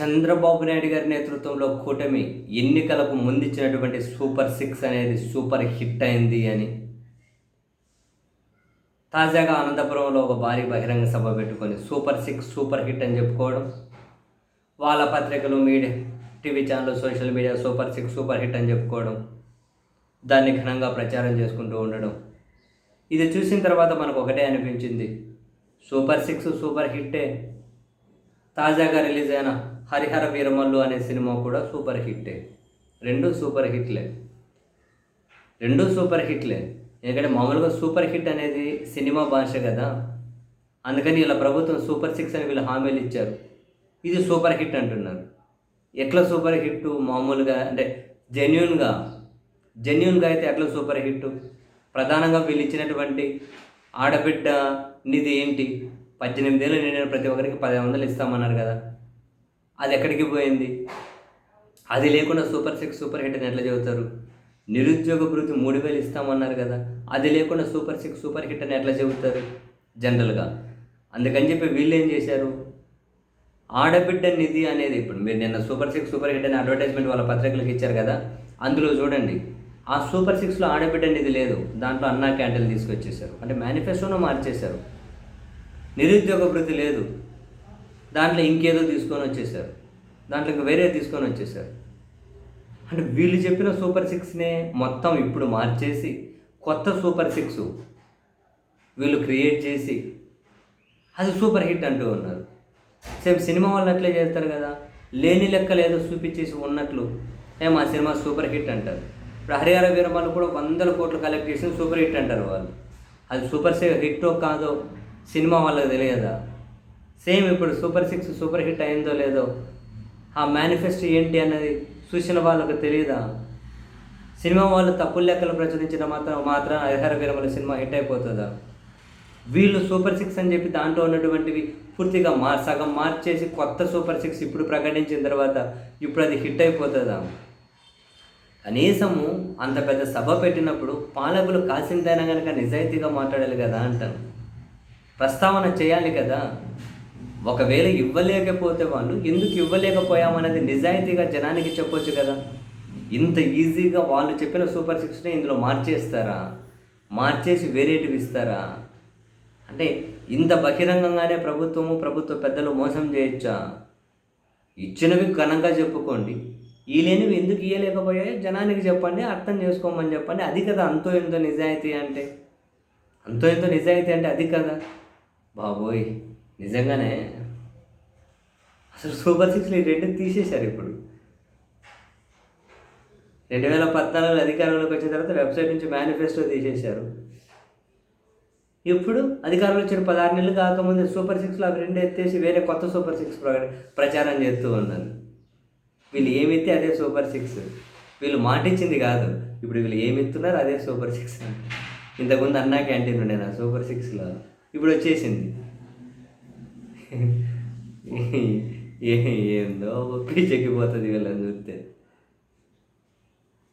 చంద్రబాబు నాయుడు గారి నేతృత్వంలో కూటమి ఎన్నికలకు ముందిచ్చినటువంటి సూపర్ సిక్స్ అనేది సూపర్ హిట్ అయింది అని తాజాగా అనంతపురంలో ఒక భారీ బహిరంగ సభ పెట్టుకొని సూపర్ సిక్స్ సూపర్ హిట్ అని చెప్పుకోవడం. వాళ్ళ పత్రికలు media TV channel social media super six super hit అని చెప్పుకోవడం. దాన్ని ఘనంగా ప్రచారం చేసుకుంటూ ఉండడం. ఇది చూసిన తర్వాత మనకు ఒకటే అనిపించింది. సూపర్ సిక్స్ సూపర్ హిట్టే. తాజాగా రిలీజ్ అయిన హరిహర వీరమల్లు అనే సినిమా కూడా సూపర్ హిట్టే. రెండు సూపర్ హిట్లే. రెండు సూపర్ హిట్లే. ఎందుకంటే మామూలుగా సూపర్ హిట్ అనేది సినిమా భాష కదా. అందుకని ఇలా ప్రభుత్వం సూపర్ సిక్స్ అని వీళ్ళు హామీలు ఇచ్చారు. ఇది సూపర్ హిట్ అంటున్నారు. ఎట్లా సూపర్ హిట్ మామూలుగా అంటే జెన్యున్గా. జెన్యున్గా అయితే ఎట్లా సూపర్ హిట్ ప్రధానంగా వీళ్ళు ఇచ్చినటువంటి ఆడబిడ్డ నిధి ఏంటి? పద్దెనిమిది ఏళ్ళు నిండిన ప్రతి ఒక్కరికి పది వందలు ఇస్తామన్నారు కదా. అది ఎక్కడికి పోయింది? అది లేకుండా సూపర్ సిక్స్ సూపర్ హిట్ అని ఎట్లా చెబుతారు నిరుద్యోగ భృతి మూడు వేలు ఇస్తామన్నారు కదా అది లేకుండా సూపర్ సిక్స్ సూపర్ హిట్ అని ఎట్లా చెబుతారు జనరల్గా. అందుకని చెప్పి వీళ్ళు ఏం చేశారు? ఆడబిడ్డ నిధి అనేది ఇప్పుడు మీరు నిన్న సూపర్ సిక్స్ సూపర్ హిట్ అనే అడ్వర్టైజ్మెంట్ వాళ్ళ పత్రికలకు ఇచ్చారు కదా అందులో చూడండి. ఆ సూపర్ సిక్స్లో ఆడబిడ్డ నిధి లేదు దాంట్లో అన్నా క్యాంటీన్ తీసుకొచ్చేసారు అంటే మేనిఫెస్టోను మార్చేశారు. నిరుద్యోగ భృతి లేదు. దాంట్లో ఇంకేదో తీసుకొని వచ్చేసారు దాంట్లో ఇంక వేరే తీసుకొని వచ్చేసారు అంటే వీళ్ళు చెప్పిన సూపర్ సిక్స్నే మొత్తం ఇప్పుడు మార్చేసి కొత్త సూపర్ సిక్స్ వీళ్ళు క్రియేట్ చేసి అది సూపర్ హిట్ అంటూ ఉన్నారు. సేమ్ సినిమా వాళ్ళు అట్లే చేస్తారు కదా. లేని లెక్కలు ఏదో చూపించేసి ఉన్నట్లు ఏ మా సినిమా సూపర్ హిట్ అంటారు. ఇప్పుడు హరిహర వీరమాలు కూడా వందల కోట్లు కలెక్ట్ చేసిన సూపర్ హిట్ అంటారు వాళ్ళు. అది సూపర్ హిట్టో కాదో సినిమా వాళ్ళకి తెలియదా? సేమ్ ఇప్పుడు సూపర్ సిక్స్ సూపర్ హిట్ అయిందో లేదో ఆ మేనిఫెస్టో ఏంటి అన్నది చూసిన వాళ్ళకు తెలియదా సినిమా వాళ్ళు తప్పు లెక్కలు ప్రచురించిన మాత్రం మాత్రం హరిహర వీరమల సినిమా హిట్ అయిపోతుందా? వీళ్ళు సూపర్ సిక్స్ అని చెప్పి దాంట్లో ఉన్నటువంటివి పూర్తిగా మార్ సగం మార్చేసి కొత్త సూపర్ సిక్స్ ఇప్పుడు ప్రకటించిన తర్వాత ఇప్పుడు అది హిట్ అయిపోతుందా? కనీసము అంత పెద్ద సభ పెట్టినప్పుడు పాలకులు కాసిందైనా కనుక నిజాయితీగా మాట్లాడాలి కదా అంటాను ప్రస్తావన చేయాలి కదా? ఒకవేళ ఇవ్వలేకపోతే వాళ్ళు ఎందుకు ఇవ్వలేకపోయామనేది నిజాయితీగా జనానికి చెప్పొచ్చు కదా. ఇంత ఈజీగా వాళ్ళు చెప్పిన సూపర్ సిక్స్ని ఇందులో మార్చేస్తారా? మార్చేసి వేరేటివి ఇస్తారా? అంటే ఇంత బహిరంగంగానే ప్రభుత్వము ప్రభుత్వ పెద్దలు మోసం చేయొచ్చా? ఇచ్చినవి ఘనంగా చెప్పుకోండి. ఈ లేనివి ఎందుకు ఇయ్యలేకపోయాయో జనానికి చెప్పండి అర్థం చేసుకోమని చెప్పండి. అది కదా అంతో ఎంతో నిజాయితీ అంటే. అంతో ఎంతో నిజాయితీ అంటే అది కదా. బాబోయ్. నిజంగానే? అసలు సూపర్ సిక్స్లు ఈ రెండు తీసేశారు ఇప్పుడు. రెండు వేల పద్నాలుగులో అధికారంలోకి వచ్చిన తర్వాత వెబ్సైట్ నుంచి మేనిఫెస్టో తీసేశారు. ఇప్పుడు అధికారంలో వచ్చిన పదహారు నెలలు కాకముందే సూపర్ సిక్స్లో అవి రెండు ఎత్తేసి వేరే కొత్త సూపర్ సిక్స్ ప్ర- ప్రచారం చేస్తూ ఉన్నారు. వీళ్ళు ఏమెత్తే అదే సూపర్ సిక్స్. వీళ్ళు మాటిచ్చింది కాదు. ఇప్పుడు వీళ్ళు ఏమెత్తున్నారు అదే సూపర్ సిక్స్. ఇంతకుముందు అన్నా క్యాంటీన్ ఉండేనా సూపర్ సిక్స్లో. ఇప్పుడు వచ్చేసింది. ఏందో పిచ్చెక్కిపోతుంది వీళ్ళని చూస్తే.